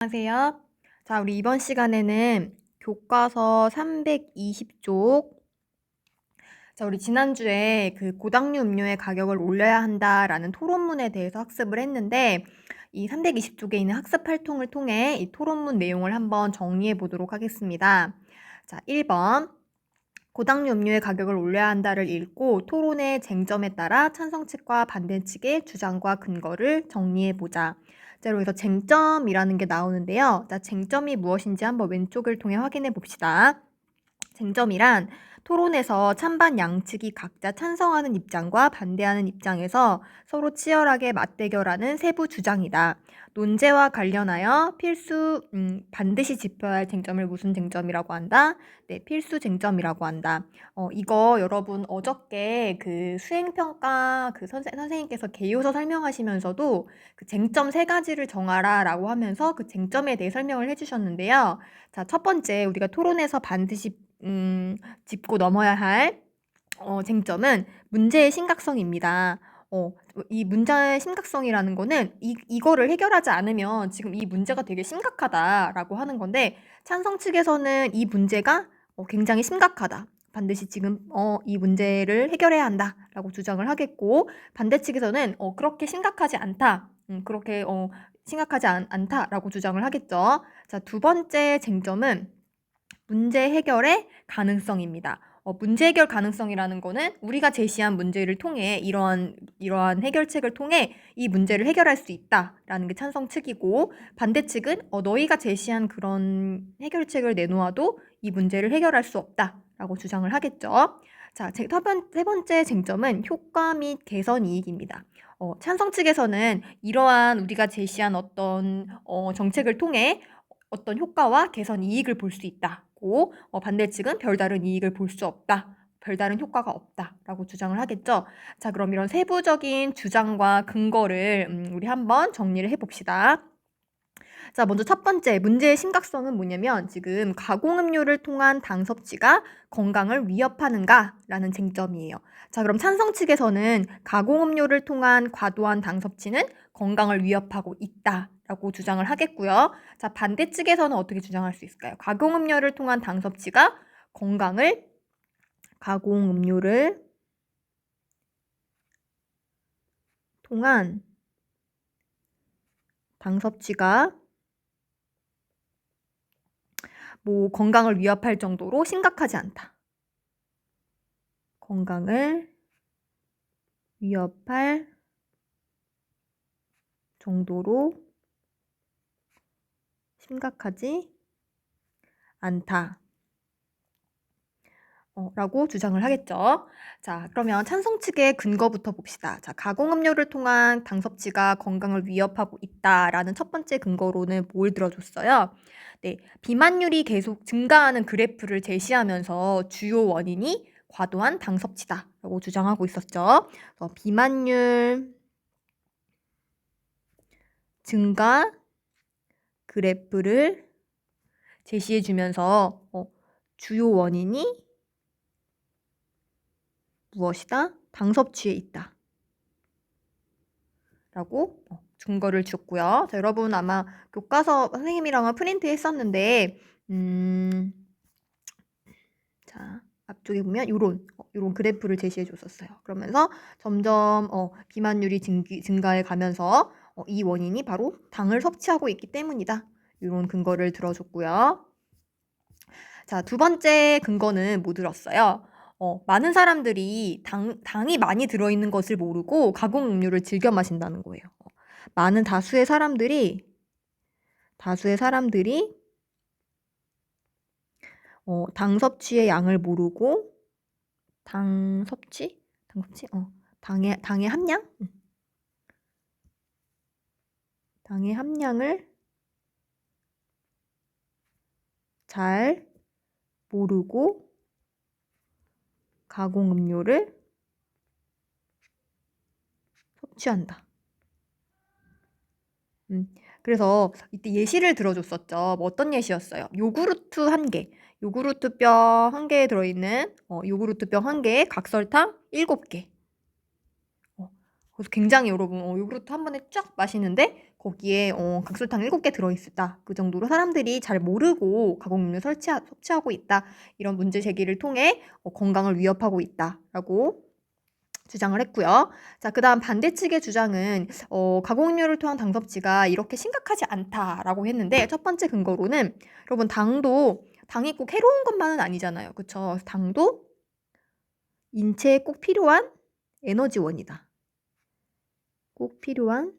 안녕하세요. 자, 우리 이번 시간에는 교과서 320쪽. 자, 우리 지난주에 그 고당류 음료의 가격을 올려야 한다라는 토론문에 대해서 학습을 했는데, 이 320쪽에 있는 학습 활동을 통해 이 토론문 내용을 한번 정리해 보도록 하겠습니다. 자, 1번. 고당류 음료의 가격을 올려야 한다를 읽고 토론의 쟁점에 따라 찬성 측과 반대 측의 주장과 근거를 정리해 보자. 자, 여기서 쟁점이라는 게 나오는데요. 자, 쟁점이 무엇인지 한번 왼쪽을 통해 확인해 봅시다. 쟁점이란 토론에서 찬반 양측이 각자 찬성하는 입장과 반대하는 입장에서 서로 치열하게 맞대결하는 세부 주장이다. 논제와 관련하여 필수 음, 반드시 짚어야 할 쟁점을 무슨 쟁점이라고 한다? 네, 필수 쟁점이라고 한다. 어, 이거 여러분 어저께 그 수행평가 그 선생, 선생님께서 개요서 설명하시면서도 그 쟁점 세 가지를 정하라라고 하면서 그 쟁점에 대해 설명을 해주셨는데요. 자, 첫 번째 우리가 토론에서 반드시 음, 짚고 넘어야 할 어, 쟁점은 문제의 심각성입니다. 어, 이 문제의 심각성이라는 거는 이, 이거를 해결하지 않으면 지금 이 문제가 되게 심각하다라고 하는 건데 찬성 측에서는 이 문제가 어, 굉장히 심각하다. 반드시 지금 어, 이 문제를 해결해야 한다라고 주장을 하겠고 반대 측에서는 어, 그렇게 심각하지 않다. 음, 그렇게 어, 심각하지 않, 않다라고 주장을 하겠죠. 자, 두 번째 쟁점은 문제 해결의 가능성입니다. 어, 문제 해결 가능성이라는 거는 우리가 제시한 문제를 통해 이러한 이러한 해결책을 통해 이 문제를 해결할 수 있다라는 게 찬성 측이고 반대 측은 어, 너희가 제시한 그런 해결책을 내놓아도 이 문제를 해결할 수 없다라고 주장을 하겠죠. 자, 세, 번째 쟁점은 효과 및 개선 이익입니다. 어, 찬성 측에서는 이러한 우리가 제시한 어떤 어, 정책을 통해 어떤 효과와 개선 이익을 볼 수 있다. 고 어, 반대 측은 별다른 이익을 볼 수 없다. 별다른 효과가 없다라고 주장을 하겠죠. 자, 그럼 이런 세부적인 주장과 근거를 음, 우리 한번 정리를 해봅시다. 자, 먼저 첫 번째 문제의 심각성은 뭐냐면 지금 가공음료를 통한 당 섭취가 건강을 위협하는가라는 쟁점이에요. 자, 그럼 찬성 측에서는 가공음료를 통한 과도한 당 섭취는 건강을 위협하고 있다 라고 주장을 하겠고요. 자, 반대 측에서는 어떻게 주장할 수 있을까요? 가공음료를 통한 당 섭취가 건강을 가공음료를 통한 당 섭취가 뭐 건강을 위협할 정도로 심각하지 않다. 건강을 위협할 정도로 심각하지 않다. 어, 라고 주장을 하겠죠. 자, 그러면 찬성 측의 근거부터 봅시다. 자, 가공음료를 통한 당 섭취가 건강을 위협하고 있다라는 첫 번째 근거로는 뭘 들어줬어요? 네, 비만율이 계속 증가하는 그래프를 제시하면서 주요 원인이 과도한 당 섭취다라고 주장하고 있었죠. 어, 비만율 증가 그래프를 제시해 주면서 어, 주요 원인이 무엇이다? 당 섭취에 있다. 라고 어, 증거를 줬고요. 자, 여러분 아마 교과서 선생님이랑은 프린트 했었는데 음, 자 앞쪽에 보면 요런 어, 요런 그래프를 제시해 줬었어요. 그러면서 점점 어, 비만율이 증기, 증가해 가면서 어, 이 원인이 바로 당을 섭취하고 있기 때문이다. 이런 근거를 들어줬고요. 자, 두 번째 근거는 뭐 들었어요? 어, 많은 사람들이 당, 당이 많이 들어있는 것을 모르고 가공 음료를 즐겨 마신다는 거예요. 어, 많은 다수의 사람들이, 다수의 사람들이, 어, 당 섭취의 양을 모르고, 당 섭취? 당 섭취? 어, 당의, 당의 함량? 당의 함량을 잘 모르고 가공음료를 섭취한다. 음, 그래서 이때 예시를 들어줬었죠. 뭐 어떤 예시였어요? 요구르트 한 개, 요구르트병 한 개에 들어있는 어, 요구르트병 한 개에 각설탕 일곱 개. 어, 그래서 굉장히 여러분 어, 요구르트 한 번에 쫙 마시는데 거기에 어, 각설탕 7개 들어있다. 그 정도로 사람들이 잘 모르고 가공육류 설치하, 섭취하고 있다. 이런 문제 제기를 통해 어, 건강을 위협하고 있다 라고 주장을 했고요. 자, 그 다음 반대 측의 주장은 어, 가공육류를 통한 당 섭취가 이렇게 심각하지 않다라고 했는데 첫 번째 근거로는 여러분 당도 당이 꼭 해로운 것만은 아니잖아요. 그쵸? 당도 인체에 꼭 필요한 에너지원이다. 꼭 필요한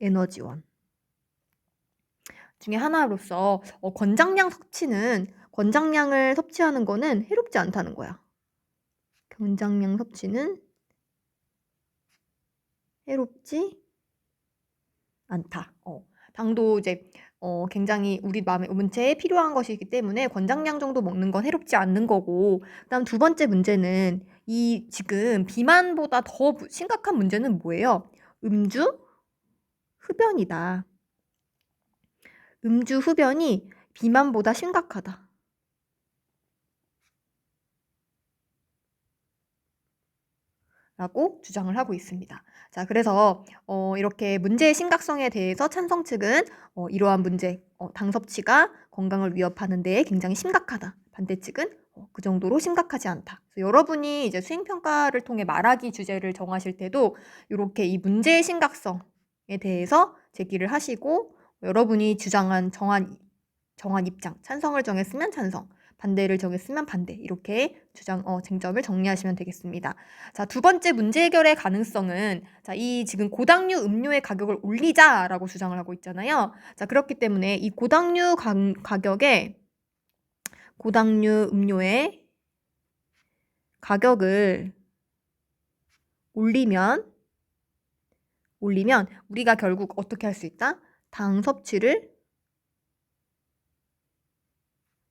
에너지원 중에 하나로서 어, 권장량 섭취는 권장량을 섭취하는 거는 해롭지 않다는 거야. 권장량 섭취는 해롭지 않다. 어, 당도 이제 어, 굉장히 우리 마음의 문체에 필요한 것이기 때문에 권장량 정도 먹는 건 해롭지 않는 거고 그다음 두 번째 문제는 이 지금 비만보다 더 무- 심각한 문제는 뭐예요? 음주 흡연이다. 음주 흡연이 비만보다 심각하다. 라고 주장을 하고 있습니다. 자, 그래서 어, 이렇게 문제의 심각성에 대해서 찬성 측은 어, 이러한 문제, 어, 당 섭취가 건강을 위협하는 데에 굉장히 심각하다. 반대 측은 어, 그 정도로 심각하지 않다. 여러분이 이제 수행 평가를 통해 말하기 주제를 정하실 때도 이렇게 이 문제의 심각성에 대해서 제기를 하시고 여러분이 주장한 정한 정한 입장, 찬성을 정했으면 찬성, 반대를 정했으면 반대 이렇게 주장 어, 쟁점을 정리하시면 되겠습니다. 자, 두 번째 문제 해결의 가능성은 자, 이 지금 고당류 음료의 가격을 올리자라고 주장을 하고 있잖아요. 자, 그렇기 때문에 이 고당류 가, 가격에 고당류 음료의 가격을 올리면 올리면 우리가 결국 어떻게 할 수 있다? 당 섭취를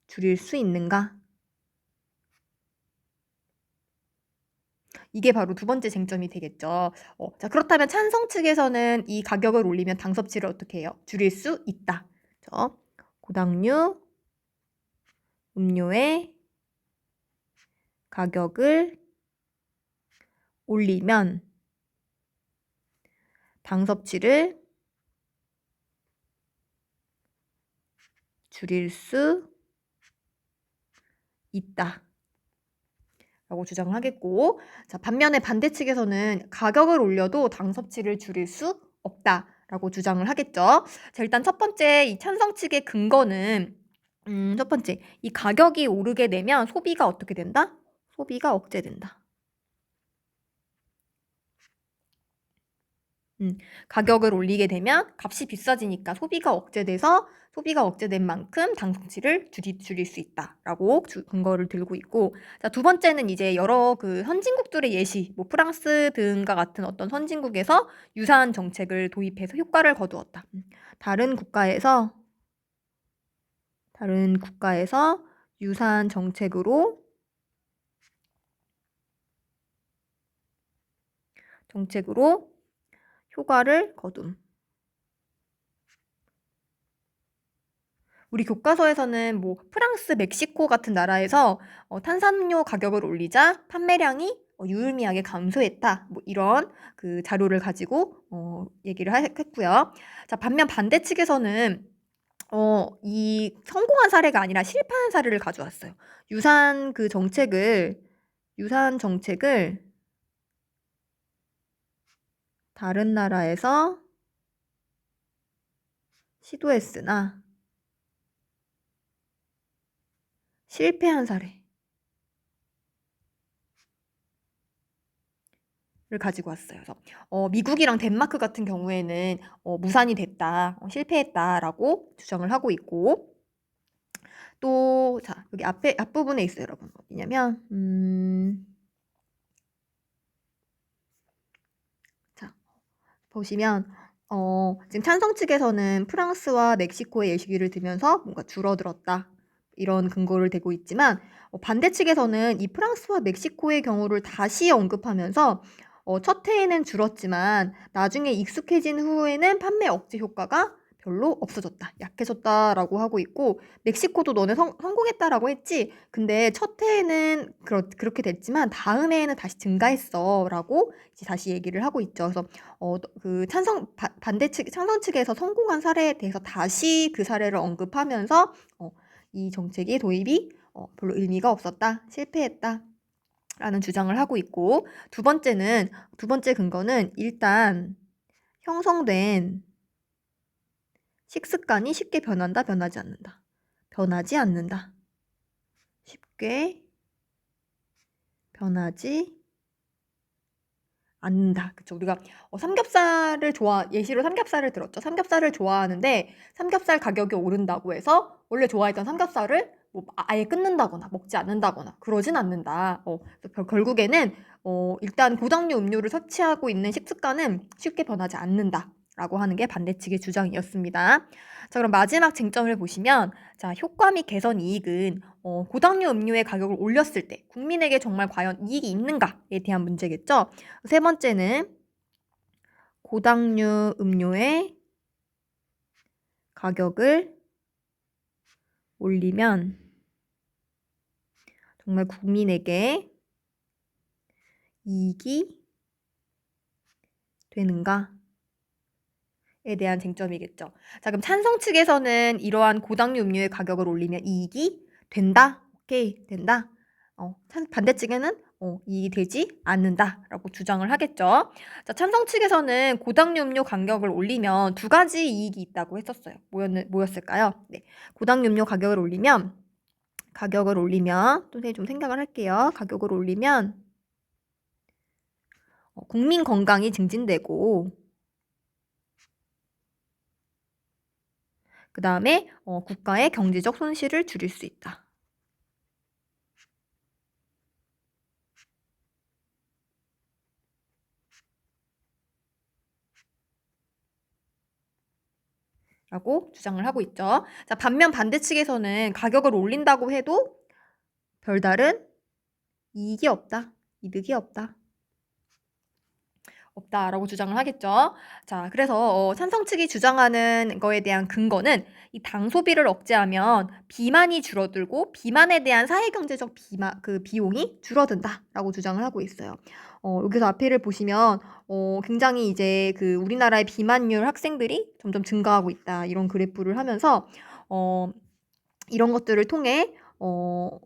줄일 수 있는가? 이게 바로 두 번째 쟁점이 되겠죠. 어, 자, 그렇다면 찬성 측에서는 이 가격을 올리면 당 섭취를 어떻게 해요? 줄일 수 있다. 저 고당류 음료의 가격을 올리면 당 섭취를 줄일 수 있다. 라고 주장을 하겠고, 자, 반면에 반대 측에서는 가격을 올려도 당 섭취를 줄일 수 없다. 라고 주장을 하겠죠. 자, 일단 첫 번째 이 찬성 측의 근거는, 음, 첫 번째, 이 가격이 오르게 되면 소비가 어떻게 된다? 소비가 억제된다. 음, 가격을 올리게 되면 값이 비싸지니까 소비가 억제돼서 소비가 억제된 만큼 당 섭취를 줄이, 줄일 수 있다라고 주, 근거를 들고 있고 자, 두 번째는 이제 여러 그 선진국들의 예시, 뭐 프랑스 등과 같은 어떤 선진국에서 유사한 정책을 도입해서 효과를 거두었다. 음, 다른 국가에서 다른 국가에서 유사한 정책으로 정책으로 효과를 거둠. 우리 교과서에서는 뭐 프랑스, 멕시코 같은 나라에서 어, 탄산음료 가격을 올리자 판매량이 어, 유의미하게 감소했다. 뭐 이런 그 자료를 가지고 어, 얘기를 하- 했고요. 자, 반면 반대 측에서는 어, 이 성공한 사례가 아니라 실패한 사례를 가져왔어요. 유사한 그 정책을 유사한 정책을 다른 나라에서 시도했으나 실패한 사례 를 가지고 왔어요. 그래서 어, 미국이랑 덴마크 같은 경우에는 어, 무산이 됐다, 어, 실패했다라고 주장을 하고 있고 또 자, 여기 앞에 앞부분에 있어요, 여러분. 어디냐면 음, 자, 보시면 어, 지금 찬성 측에서는 프랑스와 멕시코의 예시를 들면서 뭔가 줄어들었다. 이런 근거를 대고 있지만 어, 반대 측에서는 이 프랑스와 멕시코의 경우를 다시 언급하면서 어, 첫 해에는 줄었지만 나중에 익숙해진 후에는 판매 억제 효과가 별로 없어졌다. 약해졌다라고 하고 있고 멕시코도 너네 성, 성공했다라고 했지. 근데 첫 해에는 그렇, 그렇게 됐지만 다음 해에는 다시 증가했어라고 이제 다시 얘기를 하고 있죠. 그래서 어, 그 찬성 바, 반대 측 찬성 측에서 성공한 사례에 대해서 다시 그 사례를 언급하면서 어, 이 정책의 도입이 어, 별로 의미가 없었다. 실패했다. 라는 주장을 하고 있고 두 번째는 두 번째 근거는 일단 형성된 식습관이 쉽게 변한다, 변하지 않는다. 변하지 않는다. 쉽게 변하지 않는다. 그쵸. 우리가 어, 삼겹살을 좋아, 예시로 삼겹살을 들었죠. 삼겹살을 좋아하는데 삼겹살 가격이 오른다고 해서 원래 좋아했던 삼겹살을 뭐 아예 끊는다거나 먹지 않는다거나 그러진 않는다. 어, 결국에는 어, 일단 고당류 음료를 섭취하고 있는 식습관은 쉽게 변하지 않는다. 라고 하는 게 반대측의 주장이었습니다. 자, 그럼 마지막 쟁점을 보시면, 자, 효과 및 개선 이익은 어, 고당류 음료의 가격을 올렸을 때 국민에게 정말 과연 이익이 있는가에 대한 문제겠죠. 세 번째는 고당류 음료의 가격을 올리면 정말 국민에게 이익이 되는가? 에 대한 쟁점이겠죠. 자, 그럼 찬성 측에서는 이러한 고당류 음료의 가격을 올리면 이익이 된다? 오케이, 된다. 어, 반대 측에는 어, 이익이 되지 않는다라고 주장을 하겠죠. 자, 찬성 측에서는 고당류 음료 가격을 올리면 두 가지 이익이 있다고 했었어요. 뭐였, 뭐였을까요? 네. 고당류 음료 가격을 올리면 가격을 올리면 또 좀 생각을 할게요. 가격을 올리면 어, 국민 건강이 증진되고 그 다음에 어, 국가의 경제적 손실을 줄일 수 있다. 라고 주장을 하고 있죠. 자, 반면 반대 측에서는 가격을 올린다고 해도 별다른 이익이 없다. 이득이 없다. 없다라고 주장을 하겠죠. 자, 그래서 어, 찬성 측이 주장하는 거에 대한 근거는 이 당 소비를 억제하면 비만이 줄어들고 비만에 대한 사회 경제적 비만 그 비용이 줄어든다라고 주장을 하고 있어요. 어, 여기서 앞에를 보시면 어, 굉장히 이제 그 우리나라의 비만율 학생들이 점점 증가하고 있다 이런 그래프를 하면서 어, 이런 것들을 통해 어,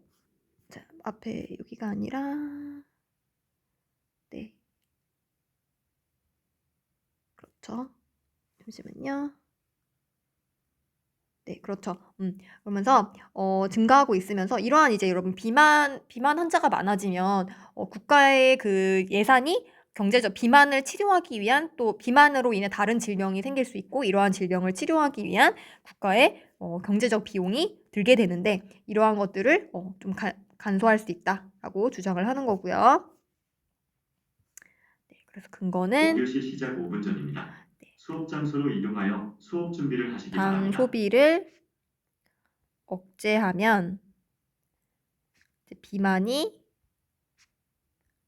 자, 앞에 여기가 아니라 네. 그렇죠. 잠시만요. 네, 그렇죠. 음, 그러면서 어, 증가하고 있으면서 이러한 이제 여러분 비만 비만 환자가 많아지면 어, 국가의 그 예산이 경제적 비만을 치료하기 위한 또 비만으로 인해 다른 질병이 생길 수 있고 이러한 질병을 치료하기 위한 국가의 어, 경제적 비용이 들게 되는데 이러한 것들을 어, 좀 가, 간소할 수 있다라고 주장을 하는 거고요. 그래서 근거는 5교시 시작 5분 전입니다. 네. 수업 장소로 이동하여 수업 준비를 하시기 당 바랍니다. 소비를 억제하면 이제 비만이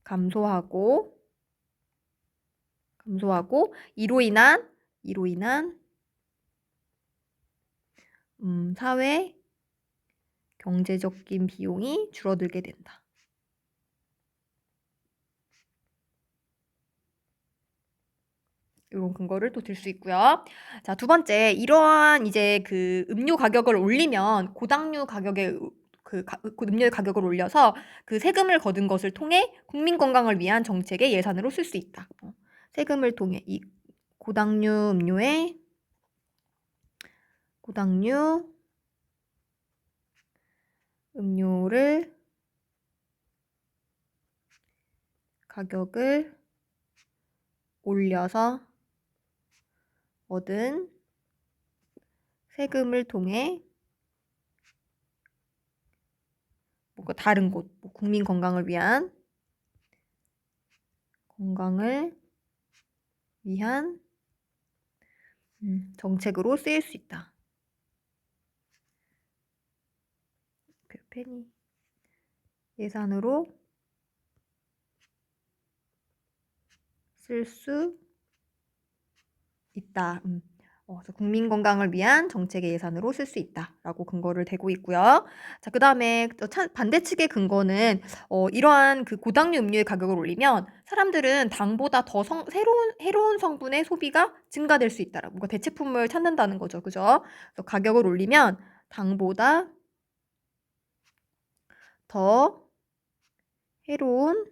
감소하고 감소하고 이로 인한 이로 인한 음, 사회 경제적인 비용이 줄어들게 된다. 이런 근거를 또 들 수 있고요. 자, 두 번째, 이러한 이제 그 음료 가격을 올리면 고당류 가격의 그, 가, 그 음료의 가격을 올려서 그 세금을 거둔 것을 통해 국민 건강을 위한 정책의 예산으로 쓸 수 있다. 어, 세금을 통해 이 고당류 음료의 고당류 음료를 가격을 올려서 얻은 세금을 통해 뭐가 다른 곳, 뭐 국민 건강을 위한 건강을 위한 음, 정책으로 쓰일 수 있다. 그 페니 예산으로 쓸 수 있다. 음. 어, 국민 건강을 위한 정책의 예산으로 쓸 수 있다라고 근거를 대고 있고요. 자, 그 다음에 또 차- 반대 측의 근거는 어, 이러한 그 고당류 음료의 가격을 올리면 사람들은 당보다 더 성, 새로운 해로운 성분의 소비가 증가될 수 있다라고 뭔가 대체품을 찾는다는 거죠. 그죠? 그래서 가격을 올리면 당보다 더 해로운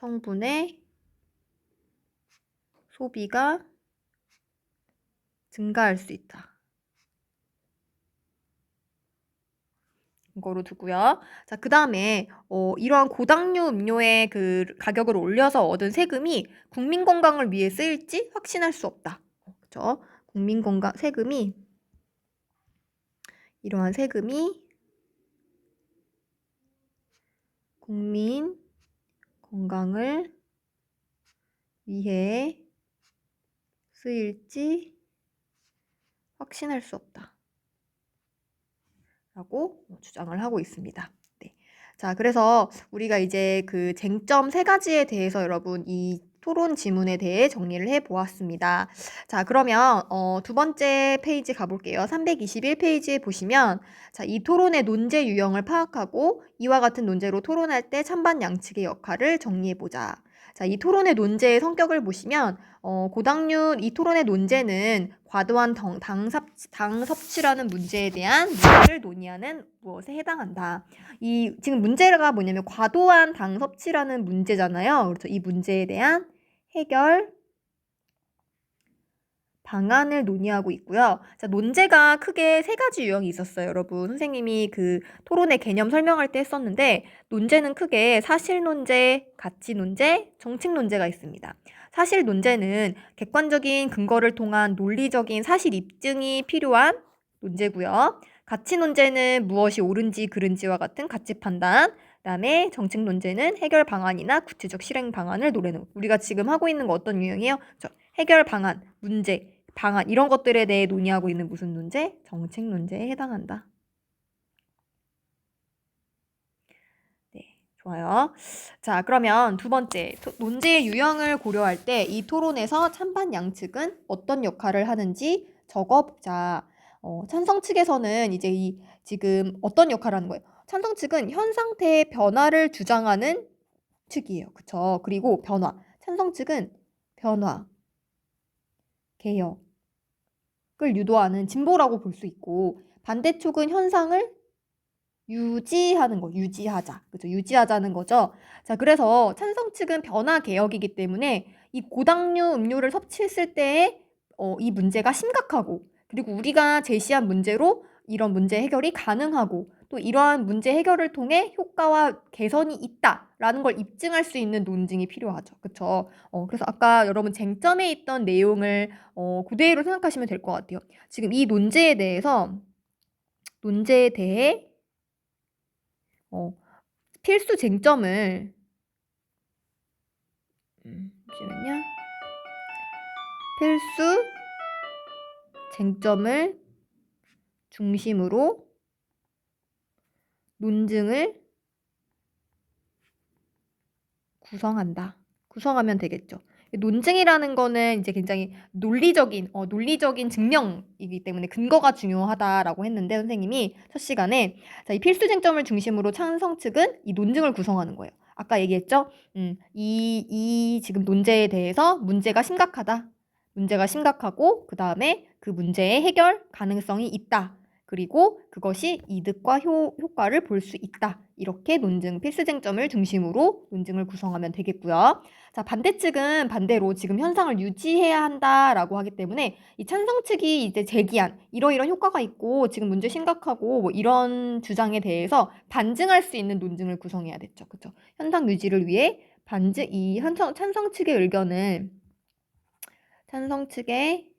성분의 소비가 증가할 수 있다. 이거로 두고요. 자, 그 다음에 어, 이러한 고당류 음료의 그 가격을 올려서 얻은 세금이 국민 건강을 위해 쓰일지 확신할 수 없다. 그렇죠? 국민 건강 세금이 이러한 세금이 국민 건강을 위해 쓰일지 확신할 수 없다. 라고 주장을 하고 있습니다. 네. 자, 그래서 우리가 이제 그 쟁점 세 가지에 대해서 여러분 이 토론 지문에 대해 정리를 해 보았습니다. 자, 그러면 어, 두 번째 페이지 가볼게요. 321페이지에 보시면 자, 이 토론의 논제 유형을 파악하고 이와 같은 논제로 토론할 때 찬반 양측의 역할을 정리해 보자. 자, 이 토론의 논제의 성격을 보시면 어, 고당류 이 토론의 논제는 과도한 당, 당, 섭취, 당 섭취라는 문제에 대한 문제를 논의하는 무엇에 해당한다. 이 지금 문제가 뭐냐면 과도한 당 섭취라는 문제잖아요. 그래서 이 문제에 대한 해결 방안을 논의하고 있고요. 자, 논제가 크게 세 가지 유형이 있었어요, 여러분. 선생님이 그 토론의 개념 설명할 때 했었는데, 논제는 크게 사실 논제, 가치 논제, 정책 논제가 있습니다. 사실 논제는 객관적인 근거를 통한 논리적인 사실 입증이 필요한 논제고요. 가치 논제는 무엇이 옳은지 그른지와 같은 가치 판단, 그다음에 정책 논제는 해결 방안이나 구체적 실행 방안을 노래는 우리가 지금 하고 있는 거 어떤 유형이에요? 저 해결 방안, 문제, 방안 이런 것들에 대해 논의하고 있는 무슨 논제? 정책 논제에 해당한다. 네, 좋아요. 자, 그러면 두 번째 토- 논제의 유형을 고려할 때 이 토론에서 찬반 양측은 어떤 역할을 하는지 적어보자. 어, 찬성 측에서는 이제 이 지금 어떤 역할을 하는 거예요? 찬성 측은 현 상태의 변화를 주장하는 측이에요. 그쵸? 그리고 변화. 찬성 측은 변화, 개혁 을 유도하는 진보라고 볼 수 있고 반대쪽은 현상을 유지하는 거, 유지하자. 그죠? 유지하자는 거죠. 자, 그래서 찬성 측은 변화 개혁이기 때문에 이 고당류 음료를 섭취했을 때의 어, 이 문제가 심각하고 그리고 우리가 제시한 문제로 이런 문제 해결이 가능하고 또 이러한 문제 해결을 통해 효과와 개선이 있다라는 걸 입증할 수 있는 논증이 필요하죠. 그쵸? 어, 그래서 아까 여러분 쟁점에 있던 내용을 어, 그대로 생각하시면 될 것 같아요. 지금 이 논제에 대해서 논제에 대해 어, 필수 쟁점을 음, 잠시만요. 필수 쟁점을 중심으로 논증을 구성한다. 구성하면 되겠죠. 논증이라는 거는 이제 굉장히 논리적인 어, 논리적인 증명이기 때문에 근거가 중요하다라고 했는데 선생님이 첫 시간에 자, 이 필수 쟁점을 중심으로 찬성 측은 이 논증을 구성하는 거예요. 아까 얘기했죠? 음, 이, 이 지금 논제에 대해서 문제가 심각하다. 문제가 심각하고 그 다음에 그 문제의 해결 가능성이 있다. 그리고 그것이 이득과 효, 효과를 볼 수 있다. 이렇게 논증 필수 쟁점을 중심으로 논증을 구성하면 되겠고요. 자, 반대측은 반대로 지금 현상을 유지해야 한다라고 하기 때문에 이 찬성 측이 이제 제기한 이러이런 효과가 있고 지금 문제 심각하고 뭐 이런 주장에 대해서 반증할 수 있는 논증을 구성해야 됐죠. 그렇죠? 현상 유지를 위해 반증 이 찬성, 찬성 측의 의견을 찬성 측의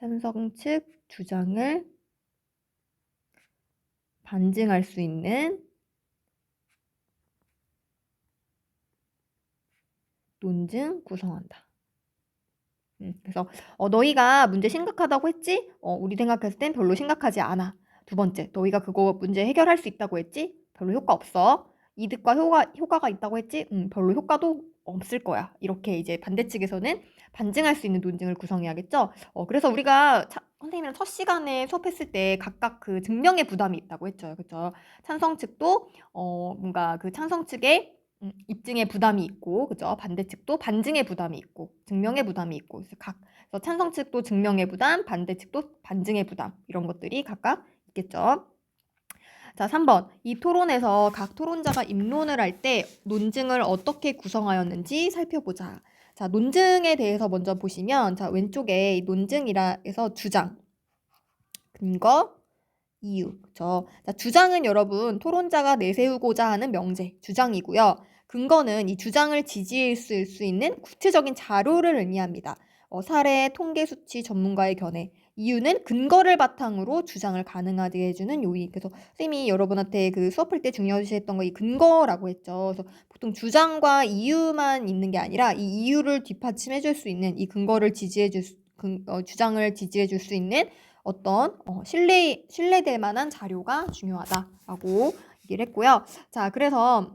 찬성 측 주장을 반증할 수 있는 논증 구성한다. 음, 그래서 어, 너희가 문제 심각하다고 했지? 어, 우리 생각했을 땐 별로 심각하지 않아. 두 번째, 너희가 그거 문제 해결할 수 있다고 했지? 별로 효과 없어. 이득과 효과, 효과가 있다고 했지? 음, 별로 효과도 없을 거야. 이렇게 이제 반대측에서는 반증할 수 있는 논증을 구성해야겠죠. 어, 그래서 우리가 차, 선생님이랑 첫 시간에 수업했을 때 각각 그 증명의 부담이 있다고 했죠. 그죠? 찬성 측도 어, 뭔가 그 찬성 측에 음, 입증의 부담이 있고, 그죠? 반대 측도 반증의 부담이 있고, 증명의 부담이 있고, 그래서 각 그래서 찬성 측도 증명의 부담, 반대 측도 반증의 부담 이런 것들이 각각 있겠죠. 자, 3번. 이 토론에서 각 토론자가 입론을 할 때 논증을 어떻게 구성하였는지 살펴보자. 자, 논증에 대해서 먼저 보시면 자, 왼쪽에 이 논증이라 해서 주장, 근거, 이유. 그죠? 자, 주장은 여러분 토론자가 내세우고자 하는 명제, 주장이고요. 근거는 이 주장을 지지할 수, 수 있는 구체적인 자료를 의미합니다. 어, 사례, 통계 수치, 전문가의 견해. 이유는 근거를 바탕으로 주장을 가능하게 해주는 요인. 그래서 쌤이 여러분한테 그 수업할 때 중요시했던 거 이 근거라고 했죠. 그래서 보통 주장과 이유만 있는 게 아니라 이 이유를 뒷받침해줄 수 있는 이 근거를 지지해줄 수, 근, 어, 주장을 지지해줄 수 있는 어떤 어, 신뢰 신뢰될 만한 자료가 중요하다라고 얘기를 했고요. 자, 그래서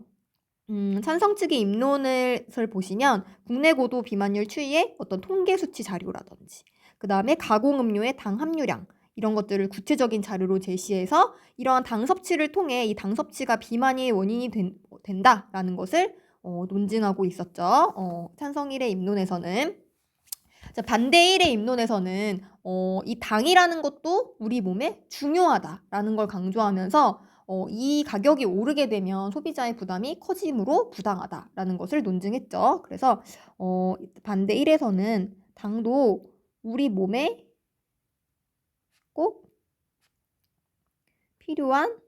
음, 찬성 측의 입론을 보시면 국내 고도 비만율 추이의 어떤 통계 수치 자료라든지 그 다음에 가공 음료의 당 함유량 이런 것들을 구체적인 자료로 제시해서 이러한 당 섭취를 통해 이 당 섭취가 비만의 원인이 된, 된다라는 것을 어, 논증하고 있었죠. 어, 찬성 1의 입론에서는 자, 반대 1의 입론에서는 어, 이 당이라는 것도 우리 몸에 중요하다라는 걸 강조하면서 어, 이 가격이 오르게 되면 소비자의 부담이 커지므로 부당하다라는 것을 논증했죠. 그래서 어, 반대 1에서는 당도 우리 몸에 꼭 필요한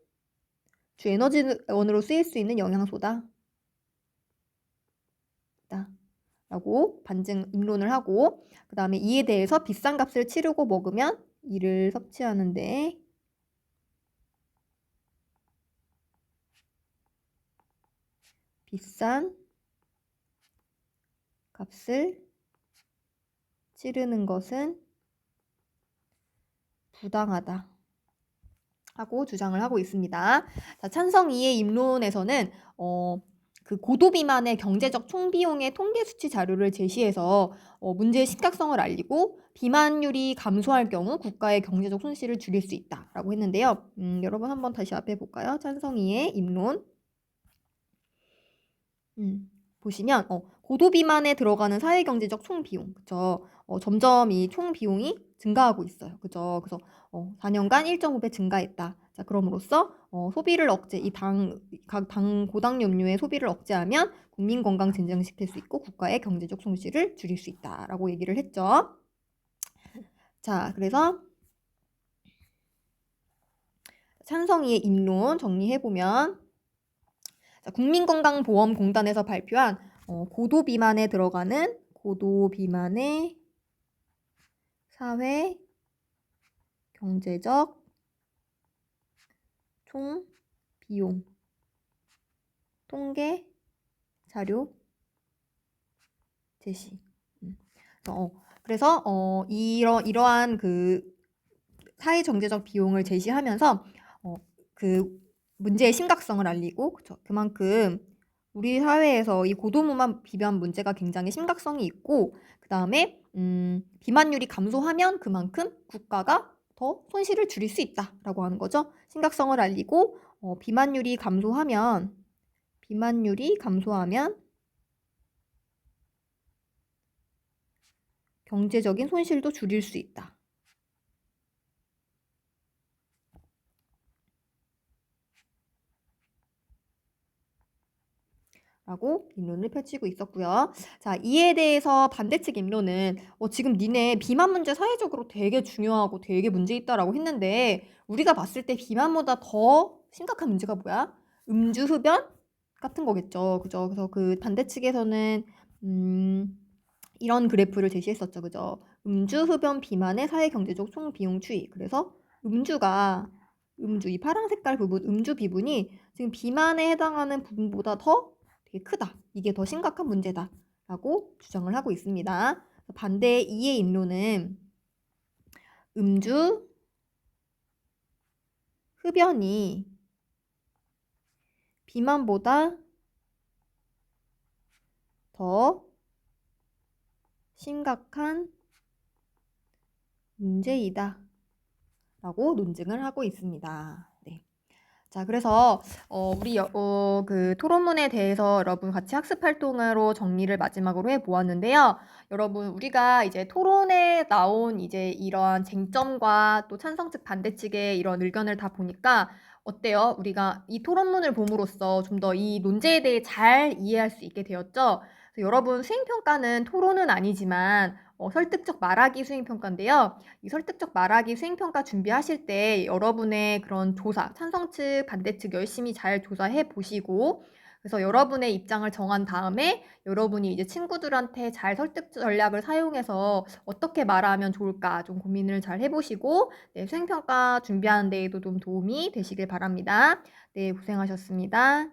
주 에너지원으로 쓰일 수 있는 영양소다. 라고 반증 입론을 하고 그 다음에 이에 대해서 비싼 값을 치르고 먹으면 이를 섭취하는데 비싼 값을 치르는 것은 부당하다. 하고 주장을 하고 있습니다. 자, 찬성 2의 입론에서는 어, 그 고도 비만의 경제적 총비용의 통계 수치 자료를 제시해서 어, 문제의 심각성을 알리고 비만율이 감소할 경우 국가의 경제적 손실을 줄일 수 있다라고 했는데요. 음, 여러분 한번 다시 앞에 볼까요? 찬성 2의 입론. 음, 보시면 어, 고도 비만에 들어가는 사회 경제적 총 비용, 그죠? 어, 점점 이 총 비용이 증가하고 있어요, 그죠? 그래서 어, 4년간 1.5배 증가했다. 자, 그럼으로써 어, 소비를 억제, 이 당, 각 당 고당류 음료의 소비를 억제하면 국민 건강 진정시킬 수 있고 국가의 경제적 손실을 줄일 수 있다라고 얘기를 했죠. 자, 그래서 찬성이의 입론 정리해 보면 국민건강보험공단에서 발표한 어, 고도 비만에 들어가는 고도 비만의 사회 경제적 총 비용 통계 자료 제시. 음. 어, 그래서 어, 이러 이러한 그 사회 경제적 비용을 제시하면서 어, 그 문제의 심각성을 알리고 그쵸? 그만큼 우리 사회에서 이 고도무만 비만 문제가 굉장히 심각성이 있고 그 다음에 음, 비만율이 감소하면 그만큼 국가가 더 손실을 줄일 수 있다라고 하는 거죠. 심각성을 알리고 어, 비만율이 감소하면 비만율이 감소하면 경제적인 손실도 줄일 수 있다. 라고 입론을 펼치고 있었고요. 자, 이에 대해서 반대측 입론은 어, 지금 니네 비만 문제 사회적으로 되게 중요하고 되게 문제 있다라고 했는데 우리가 봤을 때 비만보다 더 심각한 문제가 뭐야? 음주 흡연 같은 거겠죠. 그죠? 그래서 그 반대측에서는 음, 이런 그래프를 제시했었죠. 그죠? 음주 흡연 비만의 사회 경제적 총 비용 추이. 그래서 음주가 음주 이 파란 색깔 부분 음주 비분이 지금 비만에 해당하는 부분보다 더 되게 크다. 이게 더 심각한 문제다. 라고 주장을 하고 있습니다. 반대 2의 인론은 음주, 흡연이 비만보다 더 심각한 문제이다. 라고 논증을 하고 있습니다. 네. 자, 그래서 어, 우리 여- 어, 그 토론문에 대해서 여러분 같이 학습 활동으로 정리를 마지막으로 해 보았는데요. 여러분 우리가 이제 토론에 나온 이제 이러한 쟁점과 또 찬성 측 반대 측의 이런 의견을 다 보니까 어때요? 우리가 이 토론문을 봄으로써 좀 더 이 논제에 대해 잘 이해할 수 있게 되었죠? 여러분 수행평가는 토론은 아니지만 어, 설득적 말하기 수행평가인데요. 이 설득적 말하기 수행평가 준비하실 때 여러분의 그런 조사, 찬성 측, 반대 측 열심히 잘 조사해 보시고 그래서 여러분의 입장을 정한 다음에 여러분이 이제 친구들한테 잘 설득 전략을 사용해서 어떻게 말하면 좋을까 좀 고민을 잘 해보시고 네, 수행평가 준비하는 데에도 좀 도움이 되시길 바랍니다. 네, 고생하셨습니다.